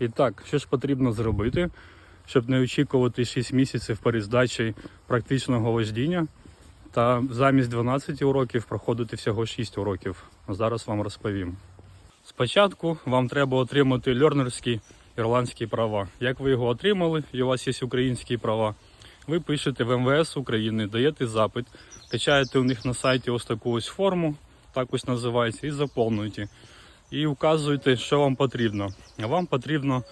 І так, що ж потрібно зробити, щоб не очікувати 6 місяців перездачі практичного вождіння та замість 12 уроків проходити всього 6 уроків. Зараз вам розповім. Спочатку вам треба отримати льорнерські ірландські права. Як ви його отримали, і у вас є українські права, ви пишете в МВС України, даєте запит, качаєте у них на сайті ось таку ось форму, так ось називається, і заповнюєте. І вказуєте, що вам потрібно. Вам потрібно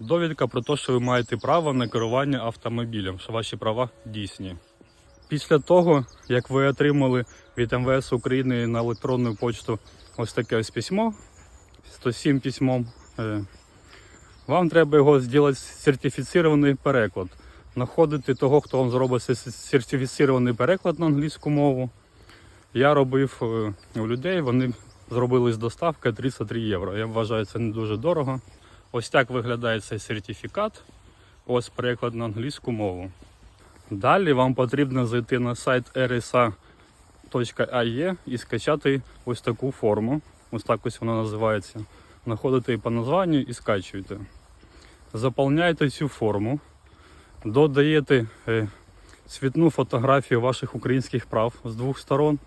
довідка про те, що ви маєте право на керування автомобілем, що ваші права дійсні. Після того, як ви отримали від МВС України на електронну почту ось таке ось письмо, 107 письмом, е, вам треба його зробити сертифіцірований переклад. Знаходити того, хто вам зробить сертифіцірований переклад на англійську мову. Я робив е, у людей, вони зробили з доставки 33 євро. Я вважаю, це не дуже дорого. Ось так виглядає цей сертифікат. Ось переклад на англійську мову. Далі вам потрібно зайти на сайт rsa.ae і скачати ось таку форму. Ось так ось вона називається. Знаходите її по названню і скачуєте. Заповняєте цю форму, додаєте е, цвітну фотографію ваших українських прав з двох сторон,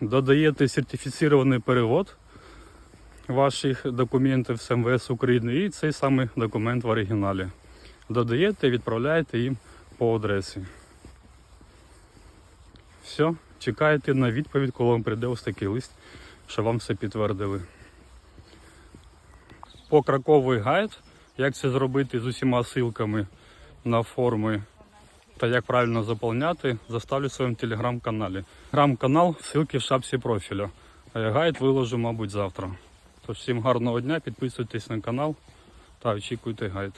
додаєте сертифіцірований перевод ваших документів з МВС України і цей самий документ в оригіналі. Додаєте і відправляєте їм по адресі. Все, чекаєте на відповідь, коли вам прийде ось такий лист, що вам все підтвердили. Покраковий гайд, як це зробити з усіма ссылками на форми та як правильно заповняти, заставлю в своєму телеграм-каналі. Телеграм-канал, ссылки в шапці профіля. Я гайд виложу, мабуть, завтра. Тож всім гарного дня, підписуйтесь на канал та очікуйте гайд.